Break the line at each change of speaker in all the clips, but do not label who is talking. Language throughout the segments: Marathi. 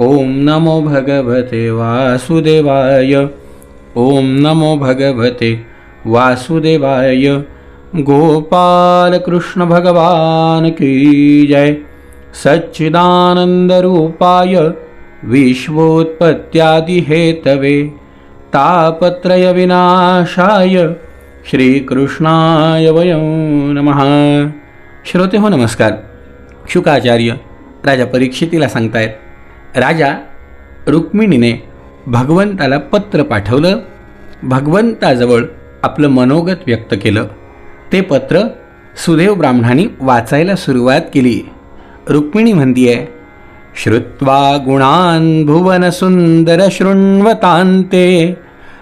ओम नमो भगवते वासुदेवाय। ओम नमो भगवते वासुदेवाय। गोपाल कृष्ण भगवान की जय। सच्चिदानंद रूपाय विश्वोत्पत्त्यादि हेतवे तापत्रय विनाशाय। श्रीकृष्णाय वयं नमः। श्रोते हो नमस्कार। शुकाचार्य राजा परीक्षितीला सांगतायत राजा रुक्मिणीने भगवंताला पत्र पाठवलं. भगवंताजवळ आपलं मनोगत व्यक्त केलं. ते पत्र सुदेव ब्राह्मणांनी वाचायला सुरुवात केली. रुक्मिणी म्हणतीये श्रुत्वा गुणान् भुवनसुन्दर शृण्वतान्ते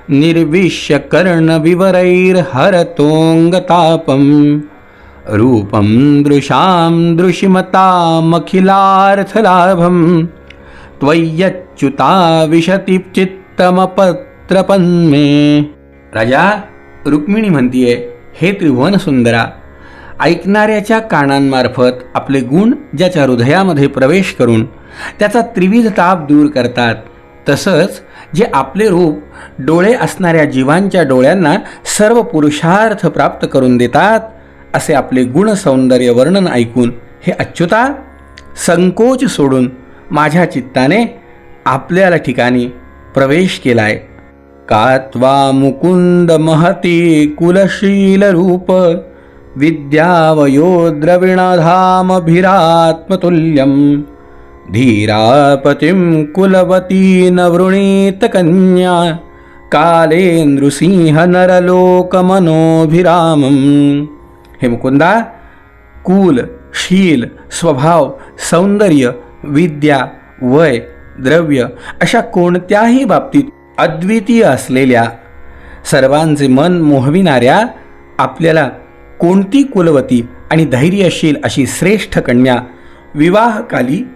निर्विश्य कर्णविवरैर्हरतोऽङ्गतापं रूपं दृशां दृशिमतामखिलार्थलाभं त्वय्यच्युता विशती चित्तमपत्रपन्मे राजा रुक्मिणी म्हणतीये हे त्रिभुवन सुंदरा ऐकणाऱ्याच्या कानांमार्फत आपले गुण ज्याच्या हृदयामध्ये प्रवेश करून त्याचा त्रिविध ताप दूर करतात तसंच जे आपले रूप डोळे असणाऱ्या जीवांच्या डोळ्यांना सर्व पुरुषार्थ प्राप्त करून देतात असे आपले गुण सौंदर्य वर्णन ऐकून हे अच्युता संकोच सोडून माझ्या चित्ताने आपल्याला ठिकाणी प्रवेश केलाय. कात्वा मुकुंद महती कुलशील रूप विद्यावयोद्रविणधामभिरात्मतुल्यं धीरापतिं कुलवती न वृणीत कन्या कालेन्द्रुसिंह नरलोकमनोभिरामं हे मुकुंदा कुल शील स्वभाव सौंदर्य विद्या वय द्रव्य अशा कोणत्याही बाबतीत अद्वितीय असलेल्या सर्वांचे मन मोहविणाऱ्या आपल्याला कोणती कुलवती आणि धैर्यशील अशी श्रेष्ठ कन्या विवाहकाली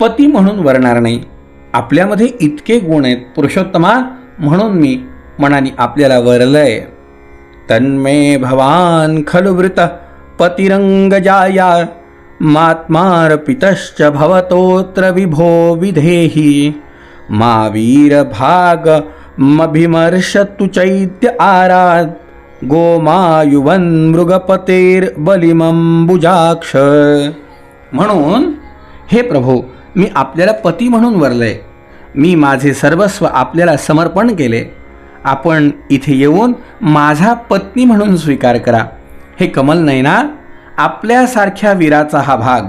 पती म्हणून वरणार नाही. आपल्यामध्ये इतके गुण आहेत पुरुषोत्तमा म्हणून मी मनाने आपल्याला वरलय. तन्मे भवान खलु वृत पतिरंगजाया मात्मार्पितश्च भवतोत्र विभो विधेहि। मा वीरभाग मभिमर्श तु चैत्य आराध। गोमायुवन मृगपतेर म्हणून हे प्रभू मी आपल्याला पती म्हणून वरलय मी माझे सर्वस्व आपल्याला समर्पण केले. आपण इथे येऊन माझा पत्नी म्हणून स्वीकार करा. हे कमल नयना आपल्यासारख्या वीराचा हा भाग.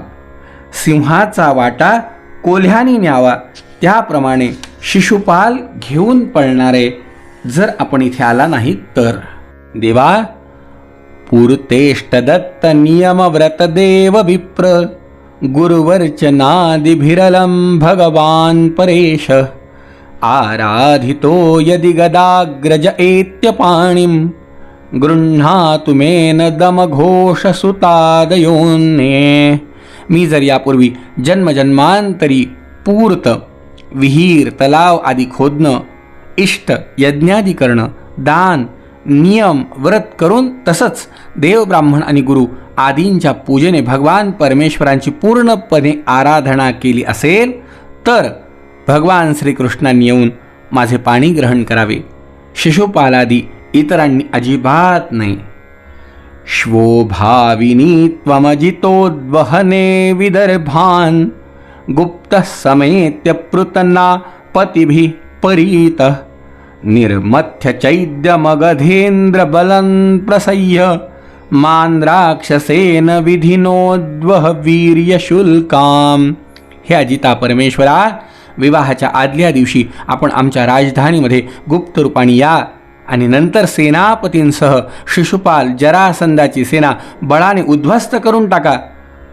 सिंहाचा वाटा कोल्ह्याने न्यावा. त्याप्रमाणे शिशुपाल घेऊन पळणारे जर आपण इथे आला नाही तर. देवा पूर्तेष्टदत्त नियम व्रतदेव विप्र. गुरुवर्चनादिभिरलं भगवान परेश. आराधितो यदि गदाग्रज एत्यपाणिं गृह्णातु मेन मी जर यापूर्वी जन्मजन्मांतरी पूर्त विहीर तलाव आदी खोदणं इष्ट यज्ञादी करणं दान नियम व्रत करून तसंच देव ब्राह्मण आणि गुरु आदींच्या पूजेने भगवान परमेश्वरांची पूर्णपणे आराधना केली असेल तर भगवान श्रीकृष्णांनी येऊन माझे पाणी ग्रहण करावे. शिशुपालादी इतरांनी अजिबात नाही. श्वोभाविनी त्वमजितोद्वहने विदर्भान् गुप्तः समेत्य पृतना पतिभिः परीतः निर्मथ्य चैद्यमगधेन्द्रबलं प्रसह्य मान् राक्षसेन विधिनोद्वह वीर्यशुल्काम। हे अजिता परमेश्वरा विवाहाच्या आदल्या दिवशी आपण आमच्या राजधानीमध्ये गुप्त रूपाने या आणि नंतर सेनापतींसह शिशुपाल जरासंधाची सेना बळाने उद्ध्वस्त करून टाका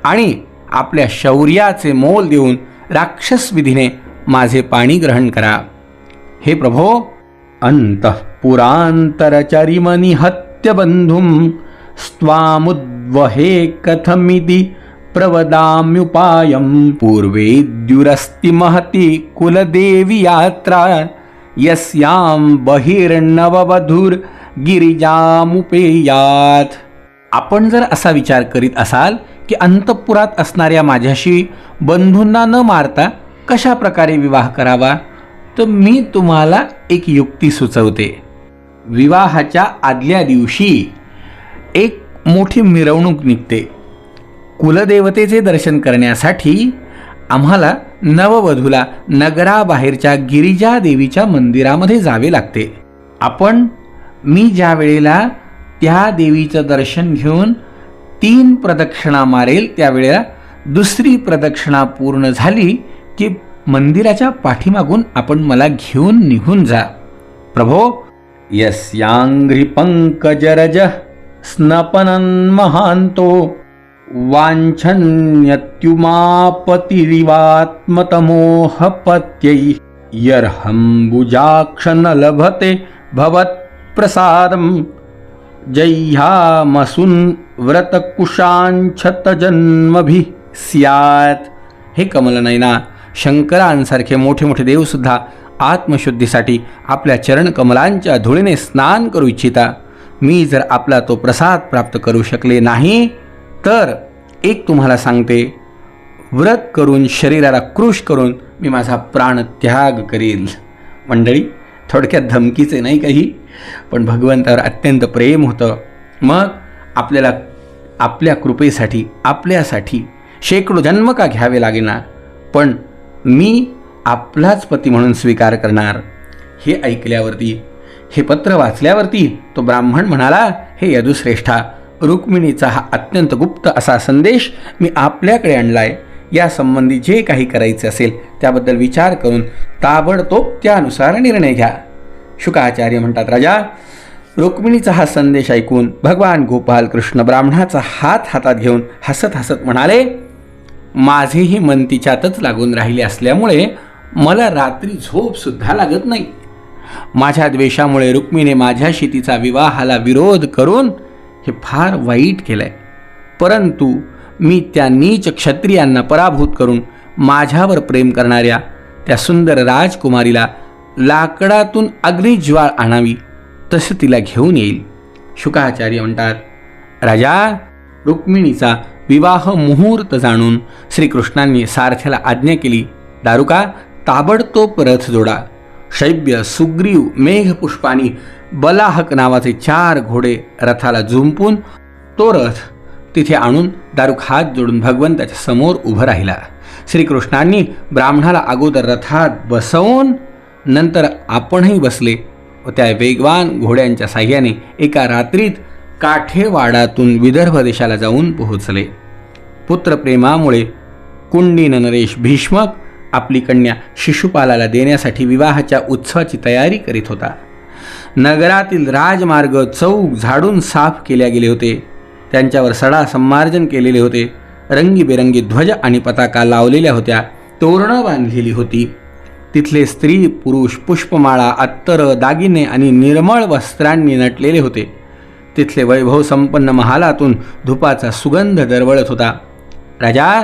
आणि आपल्या शौर्याचे मोल देऊन राक्षस विधीने माझे पाणी ग्रहण करा. हे प्रभो अंतःपुरान्तरचरिमनि हत्यबन्धुं स्वामुद्वहे कथमिति प्रवदाम्युपायं। पूर्वेद्युरस्ति महती कुलदेवी यात्रा। यस्यां बहिर्नववधूर्गिरिजामुपेयात आपण जर असा विचार करीत असाल की अंतपुरात असणाऱ्या माझ्याशी बंधूंना न मारता कशा प्रकारे विवाह करावा तर मी तुम्हाला एक युक्ती सुचवते. विवाहाच्या आदल्या दिवशी एक मोठी मिरवणूक निघते. कुलदेवतेचे दर्शन करण्यासाठी आम्हाला नववधूला नगराबाहेरच्या गिरिजा देवीच्या मंदिरामध्ये जावे लागते. आपण मी ज्या वेळेला त्या देवीचं दर्शन घेऊन तीन प्रदक्षिणा मारेल त्यावेळेला दुसरी प्रदक्षिणा पूर्ण झाली की मंदिराच्या पाठीमागून आपण मला घेऊन निघून जा. प्रभो यस्यांघ्रि पंकजरज स्नपनन् महान्तो वाञ्छन्यत्युमापतिरिवात्मतमोहपत्यै यर्हम्बुजाक्ष न लभते भवत्प्रसादं जह्यामसून् व्रतकुशाञ्छतजन्मभिः स्यात्। हे कमलनयना शंकरांसारखे मोठे मोठे देवसुद्धा आत्मशुद्धीसाठी आपल्या चरणकमलांच्या धुळीने स्नान करू इच्छिता। मी जर आपला तो प्रसाद प्राप्त करू शकले नाही तर एक तुम्हाला सांगते व्रत करून शरीराला कृश करून मी माझा प्राण त्याग करील. मंडळी थोडक्यात धमकीचे नाही काही? पण भगवंतावर अत्यंत प्रेम होतं. मग आपल्याला आपल्या कृपेसाठी आपल्यासाठी शेकडो जन्म का घ्यावे लागेना? पण मी आपलाच पती म्हणून स्वीकार करणार. हे ऐकल्यावरती हे पत्र वाचल्यावरती तो ब्राह्मण म्हणाला हे यदुश्रेष्ठा रुक्मिणीचा हा अत्यंत गुप्त असा संदेश मी आपल्याकडे आणला आहे यासंबंधी जे काही करायचे असेल त्याबद्दल विचार करून ताबडतोब त्यानुसार निर्णय घ्या. शुकाचार्य म्हणतात राजा रुक्मिणीचा हा संदेश ऐकून भगवान गोपाल कृष्ण ब्राह्मणाचा हात हातात घेऊन हसत हसत म्हणाले माझेही मन तिच्यातच लागून राहिले असल्यामुळे मला रात्री झोपसुद्धा लागत नाही. माझ्या द्वेषामुळे रुक्मिणी माझ्या तिचा विवाहाला विरोध करून हे फार वाईट केलंय. परंतु मी त्या नीच क्षत्रियांना पराभूत करून माझ्यावर प्रेम करणाऱ्या त्या सुंदर राजकुमारीला लाकडातून अग्निज्वाळ आणावी तसं तिला घेऊन येईल. शुकाचार्य म्हणतात राजा रुक्मिणीचा विवाह मुहूर्त जाणून श्रीकृष्णांनी सारथ्याला आज्ञा केली. दारुका ताबडतोब रथ जोडा. शैब्य सुग्रीव मेघपुष्पानी बलाहक नावाचे चार घोडे रथाला झुंपून तो रथ तिथे आणून दारुक हात जोडून भगवंताच्या समोर उभं राहिला. श्रीकृष्णांनी ब्राह्मणाला अगोदर रथात बसवून नंतर आपणही बसले व त्या वेगवान घोड्यांच्या साह्याने एका रात्रीत काठेवाडातून विदर्भ देशाला जाऊन पोहोचले. पुत्रप्रेमामुळे कुंडीन नरेश भीष्मक आपली कन्या शिशुपालाला देण्यासाठी विवाहाच्या उत्सवाची तयारी करीत होता. नगरातील राजमार्ग चौक झाडून साफ केल्या गेले होते. त्यांच्यावर सडा संमार्जन केलेले होते. रंगीबेरंगी ध्वज आणि पताका लावलेल्या होत्या. तोरणं बांधलेली होती. तिथले स्त्री पुरुष पुष्पमाळा अत्तर दागिने आणि निर्मळ वस्त्रांनी नटलेले होते. तिथले वैभव संपन्न महालातून धुपाचा सुगंध दरवळत होता. राजा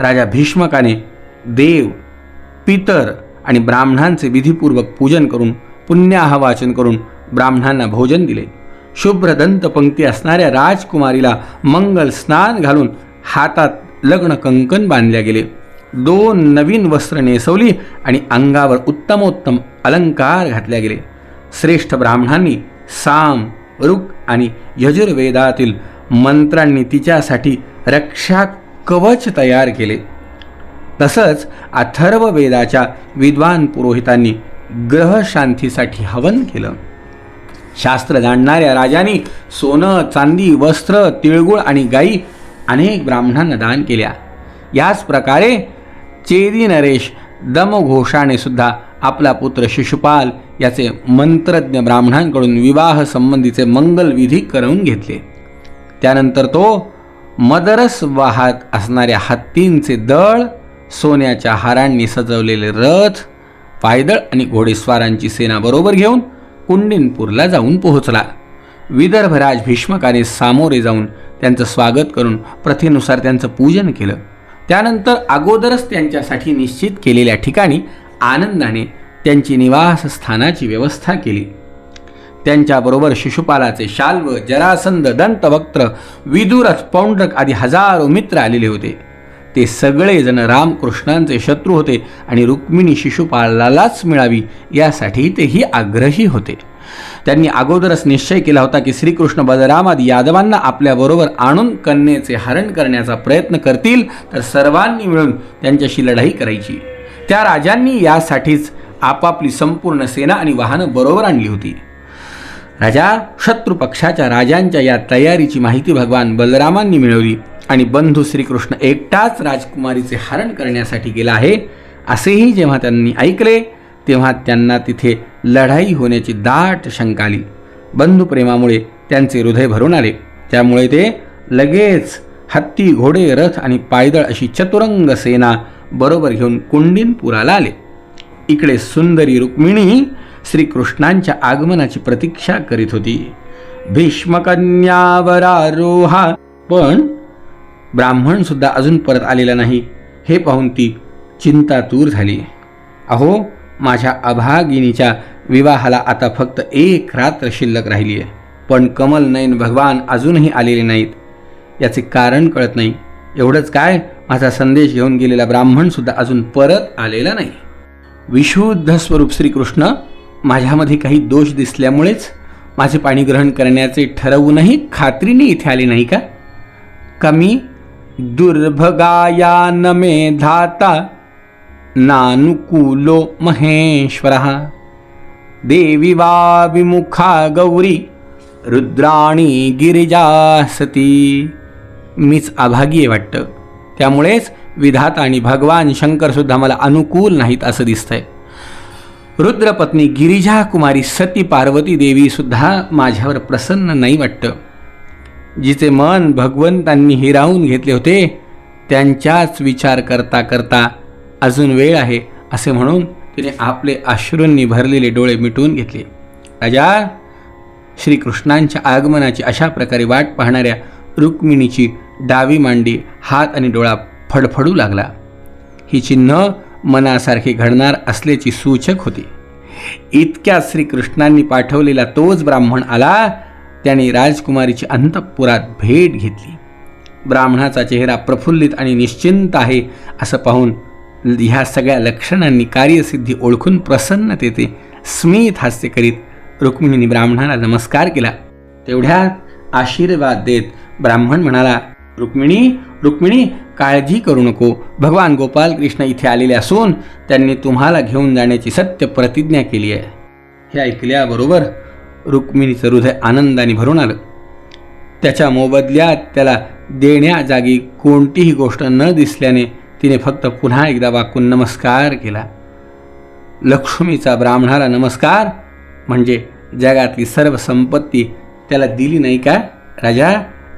राजा भीष्मकाने देव पितर आणि ब्राह्मणांचे विधीपूर्वक पूजन करून पुण्याह वाचन करून ब्राह्मणांना भोजन दिले. शुभ्रदंत पंक्ती असणाऱ्या राजकुमारीला मंगल स्नान घालून हातात लग्न कंकण बांधल्या गेले. दोन नवीन वस्त्र नेसवली आणि अंगावर उत्तमोत्तम अलंकार घातल्या गेले. श्रेष्ठ ब्राह्मणांनी साम ऋक आणि यजुर्वेदातील मंत्रांनी तिच्यासाठी रक्षा कवच तयार केले. तसंच अथर्व वेदाच्या विद्वान पुरोहितांनी ग्रहशांतीसाठी हवन केलं. शास्त्र जाणणाऱ्या राजांनी सोनं चांदी वस्त्र तिळगुळ आणि गायी अनेक ब्राह्मणांना दान केल्या. याच प्रकारे चेदी नरेश दमघोषाने सुद्धा आपला पुत्र शिशुपाल याचे मंत्रज्ञ ब्राह्मणांकडून विवाह संबंधीचे मंगलविधी करून घेतले. त्यानंतर तो मदरस वाहात असणाऱ्या हत्तींचे दळ सोन्याच्या हारांनी सजवलेले रथ पायदळ आणि घोडेस्वारांची सेना बरोबर घेऊन कुंडिनपूरला जाऊन पोहोचला. विदर्भराज भीष्मकाने सामोरे जाऊन त्यांचं स्वागत करून प्रथेनुसार त्यांचं पूजन केलं. त्यानंतर अगोदरच त्यांच्यासाठी निश्चित केलेल्या ठिकाणी आनंदाने त्यांची निवासस्थानाची व्यवस्था केली. त्यांच्याबरोबर शिशुपालाचे शाल्व जरासंध दंतवक्त्र विदुरथ पौंड्रक आदी हजारो मित्र आलेले होते. ते सगळेजण रामकृष्णांचे शत्रू होते आणि रुक्मिणी शिशुपालालाच मिळावी यासाठी तेही आग्रही होते. त्यांनी अगोदरच निश्चय केला होता की श्रीकृष्ण बलरामात यादवांना आपल्याबरोबर आणून कन्येचे हरण करण्याचा प्रयत्न करतील तर सर्वांनी मिळून त्यांच्याशी लढाई करायची. त्या राजांनी यासाठीच आपापली संपूर्ण सेना आणि वाहनं बरोबर आणली होती. राजा शत्रुपक्षाच्या राजांच्या या तयारीची माहिती भगवान बलरामांनी मिळवली. आणि बंधू श्रीकृष्ण एकटाच राजकुमारीचे हरण करण्यासाठी गेला आहे. असेही जेव्हा त्यांनी ऐकले तेव्हा त्यांना तिथे लढाई होण्याची दाट शंका आली. बंधुप्रेमामुळे त्यांचे हृदय भरून आले. त्यामुळे ते लगेच हत्ती घोडे रथ आणि पायदळ अशी चतुरंग सेना बरोबर घेऊन कुंडिनपुराला आले. इकडे सुंदरी रुक्मिणी श्रीकृष्णांच्या आगमनाची प्रतीक्षा करीत होती. भीष्मकन्यावरारोहा पण ब्राह्मणसुद्धा अजून परत आलेला नाही. हे पाहून ती चिंतातूर झाली. अहो माझ्या अभागिनीच्या विवाहाला आता फक्त एक रात्र शिल्लक राहिली आहे पण कमल नयन भगवान अजूनही आलेले नाहीत. याचे कारण कळत नाही. एवढंच काय? माझा संदेश घेऊन गेलेला ब्राह्मणसुद्धा अजून परत आलेला नाही. विशुद्ध स्वरूप श्रीकृष्ण माझ्यामध्ये काही दोष दिसल्यामुळेच माझे पाणी ग्रहण करण्याचे ठरवूनही खात्रीने इथे आले नाही का? कमी दुर्भगाया न मे धाता नानुकूलो महेश्वरः। देवी वा विमुखा गौरी रुद्राणी गिरिजा सती। मीच अभागी आहे वाटतं. त्यामुळेच विधाता आणि भगवान शंकरसुद्धा मला अनुकूल नाहीत असं दिसतंय. रुद्रपत्नी गिरिजा कुमारी सती पार्वती देवी सुद्धा माझ्यावर प्रसन्न नाही वाटतं. जिचे मन भगवंतांनी हिरावून घेतले होते त्यांच्याच विचार करता करता अजून वेळ आहे असे म्हणून तिने आपले अश्रूंनी भरलेले डोळे मिटवून घेतले. राजा श्रीकृष्णांच्या आगमनाची अशा प्रकारे वाट पाहणाऱ्या रुक्मिणीची डावी मांडी हात आणि डोळा फडफडू लागला. ही चिन्ह मनासारखे घडणार असल्याची सूचक होती. इतक्या श्रीकृष्णांनी पाठवलेला तोच ब्राह्मण आला त्याने राजकुमारीची अंतपुरात भेट घेतली. ब्राह्मणाचा चेहरा प्रफुल्लित आणि निश्चिंत आहे असं पाहून ह्या सगळ्या लक्षणांनी कार्यसिद्धी ओळखून प्रसन्नतेचे स्मित हास्य करीत रुक्मिणीने ब्राह्मणाला नमस्कार केला. तेवढ्या आशीर्वाद देत ब्राह्मण म्हणाला रुक्मिणी रुक्मिणी काळजी करू नको. भगवान गोपाल कृष्ण इथे आलेले असून त्यांनी तुम्हाला घेऊन जाण्याची सत्य प्रतिज्ञा केली आहे. हे ऐकल्याबरोबर रुक्मिणीचं हृदय आनंदाने भरून आलं. त्याच्या मोबदल्यात त्याला देण्याजागी कोणतीही गोष्ट न दिसल्याने तिने फक्त पुन्हा एकदा वाकून नमस्कार केला. लक्ष्मीचा ब्राह्मणाला नमस्कार म्हणजे जगातली सर्व संपत्ती त्याला दिली नाही का? राजा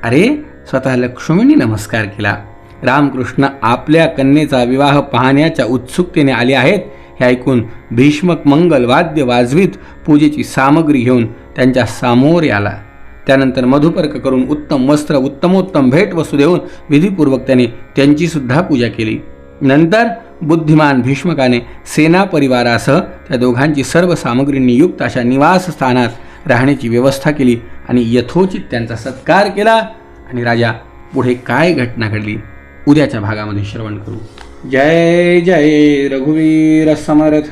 अरे स्वतः लक्ष्मीने नमस्कार केला. रामकृष्ण आपल्या कन्येचा विवाह पाहण्याच्या उत्सुकतेने आले आहेत. हे ऐकून भीष्मक मंगल वाद्य वाजवीत पूजेची सामग्री घेऊन त्यांच्या सामोर आला त्यानंतर मधुपर्क करून उत्तम वस्त्र उत्तमोत्तम भेट वस्तू देऊन विधीपूर्वक त्याने त्यांचीसुद्धा पूजा केली. नंतर बुद्धिमान भीष्मकाने सेना परिवारासह त्या दोघांची सर्व सामग्रींनी युक्त अशा निवासस्थानात राहण्याची व्यवस्था केली आणि यथोचित त्यांचा सत्कार केला आणि राजा पुढे काय घटना घडली? उद्याच्या भागामध्ये श्रवण करू. जय जय रघुवीर समर्थ।